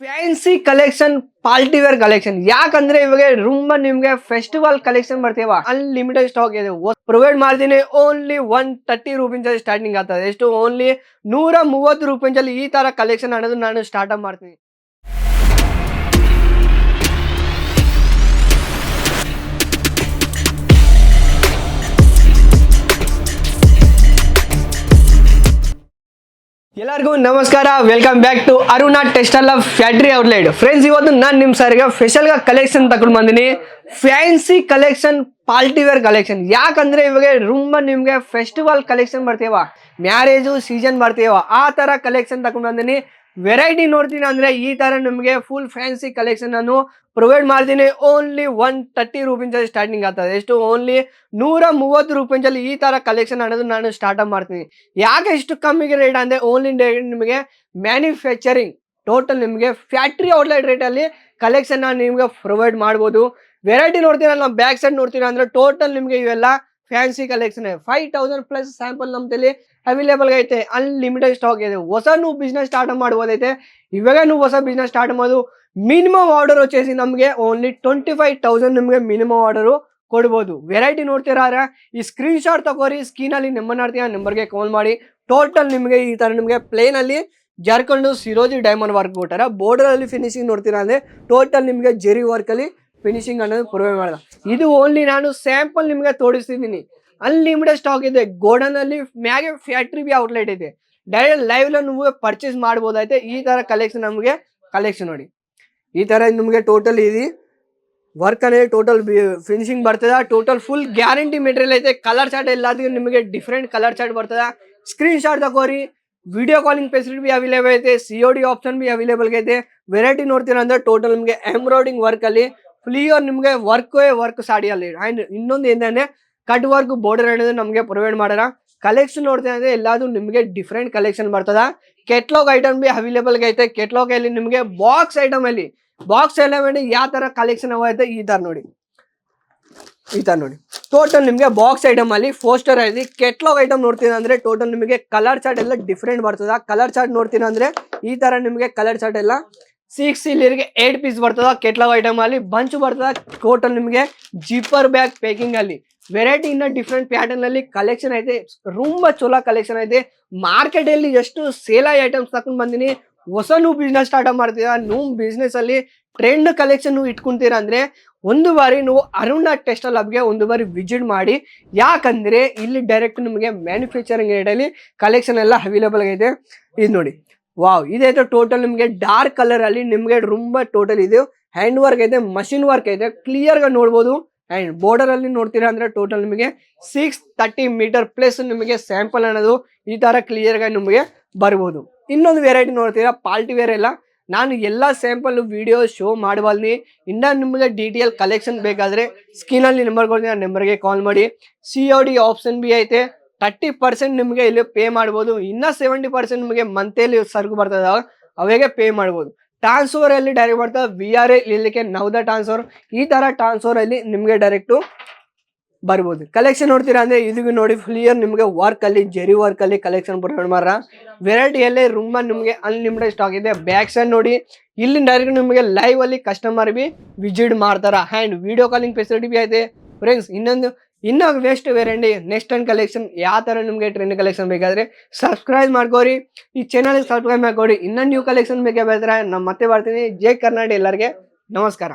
Fancy collection party wear collection ಯಾಕಂದ್ರೆ ಇವಾಗ room ನಿಮ್ಗೆ ಫೆಸ್ಟಿವಲ್ ಕಲೆಕ್ಷನ್ ಬರ್ತೀವ? ಅನ್ಲಿಮಿಟೆಡ್ ಸ್ಟಾಕ್ ಇದೆ. ಪ್ರೊವೈಡ್ ಮಾಡ್ತೀನಿ. Only one thirty rupees starting ಆಗ್ತದೆ. ಎಷ್ಟು ಓನ್ಲಿ ನೂರ ಮೂವತ್ತು ರೂಪಾಯಿ ಈ ತರ ಕಲೆಕ್ಷನ್ ಅನ್ನೋದು ನಾನು ಸ್ಟಾರ್ಟ್ ಮಾಡ್ತೀನಿ. ಎಲ್ಲರಿಗೂ ನಮಸ್ಕಾರ. Welcome back to Aruna textile of factory ಲೈಡ್ friends ಇವತ್ತು ನಾನು ನಿಮ್ಮ ಸರ್ಗೆ ಗಾ ಕಲೆಕ್ಷನ್ ತಗೊಂಡು ಬಂದಿನಿ. Fancy collection party wear collection ಯಾಕಂದ್ರೆ ಇವಾಗ ತುಂಬ ನಿಮಗೆ ಫೆಸ್ಟಿವಲ್ ಕಲೆಕ್ಷನ್ ಬರ್ತೀವ. ಮ್ಯಾರೇಜು ಸೀಸನ್ ಬರ್ತೀವ. ಆ ಥರ ಕಲೆಕ್ಷನ್ ತಗೊಂಡು ಬಂದಿನಿ. ವೆರೈಟಿ ನೋಡ್ತೀನಿ ಅಂದ್ರೆ ಈ ತರ ನಿಮಗೆ ಫುಲ್ ಫ್ಯಾನ್ಸಿ ಕಲೆಕ್ಷನ್ ನಾನು ಪ್ರೊವೈಡ್ ಮಾಡ್ತೀನಿ. ಓನ್ಲಿ ಒನ್ ತರ್ಟಿ ಅಲ್ಲಿ ಸ್ಟಾರ್ಟಿಂಗ್ ಆಗ್ತದೆ. ಎಷ್ಟು ಓನ್ಲಿ ನೂರ ಮೂವತ್ತು ರೂಪಾಯಿನಲ್ಲಿ ಈ ತರ ಕಲೆಕ್ಷನ್ ಅನ್ನೋದು ನಾನು ಸ್ಟಾರ್ಟ್ ಅಪ್ ಮಾಡ್ತೀನಿ. ಯಾಕೆ ಇಷ್ಟು ಕಮ್ಮಿಗೆ ರೇಟ್ ಅಂದ್ರೆ ಓನ್ಲಿ ನಿಮಗೆ ಮ್ಯಾನುಫ್ಯಾಕ್ಚರಿಂಗ್ ಟೋಟಲ್ ನಿಮಗೆ ಫ್ಯಾಕ್ಟ್ರಿ ಔಟ್ಲೆಟ್ ರೇಟಲ್ಲಿ ಕಲೆಕ್ಷನ್ ನಾನು ನಿಮಗೆ ಪ್ರೊವೈಡ್ ಮಾಡ್ಬೋದು. ವೆರೈಟಿ ನೋಡ್ತೀರಲ್ಲ ನಾವು ಬ್ಯಾಕ್ ಸೈಡ್ ನೋಡ್ತೀರಾ ಅಂದ್ರೆ ಟೋಟಲ್ ನಿಮಗೆ ಇವೆಲ್ಲ fancy collection five thousand plus sample ನಮ್ಮದಲ್ಲಿ available ಐತೆ ಅನ್ಲಿಮಿಟೆಡ್ ಸ್ಟಾಕ್ ಇದೆ ಹೊಸ ನೀವು ಬಿಸ್ನೆಸ್ ಸ್ಟಾರ್ಟ್ ಮಾಡ್ಬೋದೈತೆ ಇವಾಗ ನೀವು ಹೊಸ ಬಿಸ್ನೆಸ್ ಸ್ಟಾರ್ಟ್ ಮಾಡೋದು ಮಿನಿಮಮ್ ಆರ್ಡರ್ వచ్చేసి ನಮಗೆ ಓನ್ಲಿ ಟ್ವೆಂಟಿ ಫೈವ್ ತೌಸಂಡ್ ನಿಮಗೆ ಮಿನಿಮಮ್ ಆರ್ಡರು ಕೊಡ್ಬೋದು ವೆರೈಟಿ ನೋಡ್ತಿರಾರ ಈ ಸ್ಕ್ರೀನ್ ಶಾಟ್ ತಗೋರಿ ಸ್ಕ್ರೀನಲ್ಲಿ ನಂಬರ್ ನೋಡ್ತೀಯ ನಂಬರ್ಗೆ ಕಾಲ್ ಮಾಡಿ ಟೋಟಲ್ ನಿಮಗೆ ಈ ಥರ ನಿಮಗೆ ಪ್ಲೇನಲ್ಲಿ ಜಾರ್ಕೊಂಡು ಸಿರೋಜಿ ಡೈಮಂಡ್ ವರ್ಕ್ ಕೊಟ್ಟಾರ border-ಅಲ್ಲಿ ಫಿನಿಶಿಂಗ್ ನೋಡ್ತೀರಾ ಅಂದರೆ ಟೋಟಲ್ ನಿಮಗೆ ಜೆರಿ ವರ್ಕಲ್ಲಿ ಫಿನಿಶಿಂಗ್ ಅನ್ನೋದು ಪ್ರೊವೈಡ್ ಮಾಡಿದ ಇದು ಓನ್ಲಿ ನಾನು ಸ್ಯಾಂಪಲ್ ನಿಮಗೆ ತೋರಿಸ್ತಿದ್ದೀನಿ ಅನ್ಲಿಮಿಟೆಡ್ ಸ್ಟಾಕ್ ಇದೆ ಗೋಡನ್ ಅಲ್ಲಿ ಮ್ಯಾಗೆ ಫ್ಯಾಕ್ಟ್ರಿ ಬಿ ಔಟ್ಲೆಟ್ ಇದೆ ಡೈರೆಕ್ಟ್ ಲೈವ್ ನೀವು ಪರ್ಚೇಸ್ ಮಾಡ್ಬೋದೈತೆ ಈ ತರ ಕಲೆಕ್ಷನ್ ನಮಗೆ ಕಲೆಕ್ಷನ್ ನೋಡಿ ಈ ತರ ನಿಮಗೆ ಟೋಟಲ್ ಇದೆ ವರ್ಕ್ అనేది ಟೋಟಲ್ ಫಿನಿಶಿಂಗ್ ಬರ್ತದ ಟೋಟಲ್ ಫುಲ್ ಗ್ಯಾರಂಟಿ ಮೆಟೀರಿಯಲ್ ಐತೆ ಕಲರ್ ಚಾರ್ಟ್ ಎಲ್ಲದಕ್ಕೂ ನಿಮಗೆ ಡಿಫ್ರೆಂಟ್ ಕಲರ್ ಚಾರ್ಟ್ ಬರ್ತದ ಸ್ಕ್ರೀನ್ ಶಾಟ್ ತಗೋರಿ ವಿಡಿಯೋ ಕಾಲಿಂಗ್ ಫೆಸಿಲಿಟಿ ಬಿ ಅವೈಲೇಬಲ್ ಐತೆ ಸಿ ಒ ಡಿ ಆಪ್ಷನ್ ಬಿ ಅವೈಲೇಬಲ್ ಐತೆ ವೆರೈಟಿ ನೋಡ್ತೀರಾ ಅಂದ್ರೆ ಟೋಟಲ್ ನಿಮಗೆ ಎಂಬ್ರಾಯ್ಡಿಂಗ್ ವರ್ಕ್ ಅಲ್ಲಿ ಫ್ಲಿಯೋರ್ ನಿಮಗೆ ವರ್ಕ್ವೇ ವರ್ಕ್ ಸಾಡಿಯಲ್ಲಿ ಆ್ಯಂಡ್ ಇನ್ನೊಂದು ಏನೇನೆ ಕಟ್ ವರ್ಕ್ ಬಾರ್ಡರ್ ಅನ್ನೋದು ನಮಗೆ ಪ್ರೊವೈಡ್ ಮಾಡೋಣ ಕಲೆಕ್ಷನ್ ನೋಡ್ತಾ ಇದ್ರೆ ಎಲ್ಲಾದ್ರು ನಿಮಗೆ ಡಿಫ್ರೆಂಟ್ ಕಲೆಕ್ಷನ್ ಬರ್ತದ. ಕೆಟ್ಲಾಗ್ ಐಟಮ್ ಬಿ ಅವೈಲೇಬಲ್ ಐತೆ. ಕೆಟ್ಲಾಗ್ ಅಲ್ಲಿ ನಿಮಗೆ ಬಾಕ್ಸ್ ಐಟಮ್ ಅಲ್ಲಿ ಬಾಕ್ಸ್ ಎಲೆಮೆಂಟ್ ಯಾವ ತರ ಕಲೆಕ್ಷನ್ ಅವೈತೆ ಈ ತರ ನೋಡಿ. ಈ ತರ ನೋಡಿ. ಟೋಟಲ್ ನಿಮಗೆ ಬಾಕ್ಸ್ ಐಟಮ್ ಅಲ್ಲಿ ಫೋಸ್ಟರ್ ಐತಿ ಕೆಟ್ಲಾಗ್ ಐಟಮ್ ನೋಡ್ತೀನಿ ಅಂದ್ರೆ ಟೋಟಲ್ ನಿಮಗೆ ಕಲರ್ ಚಾರ್ಟ್ ಎಲ್ಲ ಡಿಫ್ರೆಂಟ್ ಬರ್ತದ. ಕಲರ್ ಚಾರ್ಟ್ ನೋಡ್ತೀನಿ ಅಂದ್ರೆ ಈ ತರ ನಿಮಗೆ ಕಲರ್ ಚಾರ್ಟ್ ಎಲ್ಲ ಸಿಕ್ಸ್ ಇಲ್ಲಿಗೆ ಏಟ್ ಪೀಸ್ ಬರ್ತದ ಕೆಟ್ಲಾಗ್ ಐಟಮ್ ಅಲ್ಲಿ ಬಂಚ್ ಬರ್ತದ ಟೋಟಲ್ ನಿಮಗೆ ಜಿಪ್ಪರ್ ಬ್ಯಾಗ್ ಪ್ಯಾಕಿಂಗ್ ಅಲ್ಲಿ. ವೆರೈಟಿ ಇನ್ನ ಡಿಫ್ರೆಂಟ್ ಪ್ಯಾಟರ್ನ್ ಅಲ್ಲಿ ಕಲೆಕ್ಷನ್ ಐತೆ, ತುಂಬ ಚಲೋ ಕಲೆಕ್ಷನ್ ಐತೆ. ಮಾರ್ಕೆಟ್ ಅಲ್ಲಿ ಎಷ್ಟು ಸೇಲ್ ಐಟಮ್ಸ್ ತಕೊಂಡ್ ಬಂದಿನಿ, ಹೊಸ ನೀವು ಬಿಸ್ನೆಸ್ ಸ್ಟಾರ್ಟ್ ಮಾಡ್ತೀರಾ ನೀವು ಬಿಸ್ನೆಸ್ ಅಲ್ಲಿ ಟ್ರೆಂಡ್ ಕಲೆಕ್ಷನ್ ಇಟ್ಕೊಂತೀರಾ ಅಂದ್ರೆ, ಒಂದು ಬಾರಿ ನೀವು ಅರುಣ ಟೆಕ್ಸ್ಟೈಲ್ ಹಬ್ಗೆ ಒಂದು ಬಾರಿ ವಿಸಿಟ್ ಮಾಡಿ, ಯಾಕಂದ್ರೆ ಇಲ್ಲಿ ಡೈರೆಕ್ಟ್ ನಿಮಗೆ ಮ್ಯಾನುಫ್ಯಾಕ್ಚರಿಂಗ್ ರೇಟಲ್ಲಿ ಕಲೆಕ್ಷನ್ ಎಲ್ಲ ಅವೈಲೇಬಲ್ ಆಗಿದೆ ಇದು ನೋಡಿ. ವಾವ್ ಇದೈತೆ ಟೋಟಲ್ ನಿಮಗೆ ಡಾರ್ಕ್ ಕಲರ್ ಅಲ್ಲಿ ನಿಮಗೆ ತುಂಬ ಟೋಟಲ್ ಇದು ಹ್ಯಾಂಡ್ ವರ್ಕ್ ಐತೆ ಮಷಿನ್ ವರ್ಕ್ ಐತೆ ಕ್ಲಿಯರ್ గా ನೋಡ್ಬೋದು. ಅಂಡ್ ಬಾರ್ಡರ್ ಅಲ್ಲಿ ನೋಡ್ತೀರಾ ಅಂದ್ರೆ ಟೋಟಲ್ ನಿಮಗೆ ಸಿಕ್ಸ್ ತರ್ಟಿ ಮೀಟರ್ ಪ್ಲಸ್ ನಿಮಗೆ ಸ್ಯಾಂಪಲ್ ಅನ್ನೋದು ಈ ತರ ಕ್ಲಿಯರ್ గా ನಿಮಗೆ ಬರ್ಬೋದು. ಇನ್ನೊಂದು ವೆರೈಟಿ ನೋಡ್ತೀರಾ ಪಾರ್ಟಿ ವೇರ್ ಎಲ್ಲ. ನಾನು ಎಲ್ಲ ಸ್ಯಾಂಪಲ್ ವಿಡಿಯೋ ಶೋ ಮಾಡಬಲ್ನಿ ಇನ್ನ ನಿಮಗೆ ಡಿಟೇಲ್ ಕಲೆಕ್ಷನ್ ಬೇಕಾದ್ರೆ ಸ್ಕ್ರೀನಲ್ಲಿ ನಂಬರ್ ಕೊಡ್ತೀನಿ, ಆ ನಂಬರ್ಗೆ ಕಾಲ್ ಮಾಡಿ. ಸಿ ಆಪ್ಷನ್ ಬಿ ಐತೆ. ತರ್ಟಿ ಪರ್ಸೆಂಟ್ ನಿಮಗೆ ಇಲ್ಲಿ ಪೇ ಮಾಡ್ಬೋದು. ಇನ್ನ ಸೆವೆಂಟಿ ಪರ್ಸೆಂಟ್ ನಿಮಗೆ ಮಂತೇಲಿ ಸರ್ಗು ಬರ್ತದ. ಅವಾಗೆ ಪೇ ಮಾಡ್ಬೋದು. ಟ್ರಾನ್ಸ್ಫರ್ ಅಲ್ಲಿ ಡೈರೆಕ್ಟ್ ಬರ್ತದೆ. ವಿ ಆರ್ ಎ ಇಲ್ಲಿಗೆ ನೌದ ಟ್ರಾನ್ಸ್ಫರ್ ಈ ತರ ಟ್ರಾನ್ಸ್ಫರ್ ಅಲ್ಲಿ ನಿಮಗೆ ಡೈರೆಕ್ಟು ಬರ್ಬೋದು. ಕಲೆಕ್ಷನ್ ನೋಡ್ತೀರಾ ಅಂದ್ರೆ ಇದಕ್ಕೆ ನೋಡಿ ಕ್ಲಿಯರ್ ನಿಮಗೆ ವರ್ಕ್ ಅಲ್ಲಿ ಜೆರಿ ವರ್ಕ್ ಅಲ್ಲಿ ಕಲೆಕ್ಷನ್ ಪ್ರೊವೈಡ್ ಮಾರ ವೆರೈಟಿಯಲ್ಲೇ ರೂಮ್ ನಿಮಗೆ ಅನ್ಲಿಮಿಟೆಡ್ ಸ್ಟಾಕ್ ಇದೆ. ಬ್ಯಾಕ್ ಸೈಡ್ ನೋಡಿ ಇಲ್ಲಿ ಡೈರೆಕ್ಟ್ ನಿಮಗೆ ಲೈವ್ ಅಲ್ಲಿ ಕಸ್ಟಮರ್ ಬಿ ವಿಸಿಟ್ ಮಾಡ್ತಾರ. ಹ್ಯಾಂಡ್ ವಿಡಿಯೋ ಕಾಲಿಂಗ್ ಫೆಸಿಲಿಟಿ ಬಿ ಐತೆ. ಫ್ರೆಂಡ್ಸ್ ಇನ್ನೊಂದು ಇನ್ನೂ vast variety next time collection ಯಾವ ಥರ ನಿಮಗೆ ಟ್ರೆಂಡ್ ಕಲೆಕ್ಷನ್ ಬೇಕಾದರೆ ಸಬ್ಸ್ಕ್ರೈಬ್ ಮಾಡ್ಕೋರಿ ಈ ಚಾನಲ್ಗೆ ಸಬ್ಸ್ಕ್ರೈಬ್ ಮಾಡ್ಕೊಡಿ. ಇನ್ನೊಂದು ನ್ಯೂ ಕಲೆಕ್ಷನ್ ಬೇಕಾದ್ರೆ ನಾನು ಮತ್ತೆ ಬರ್ತೀನಿ. ಜೈ ಕರ್ನಾಟಕ ಎಲ್ಲರಿಗೆ. ನಮಸ್ಕಾರ.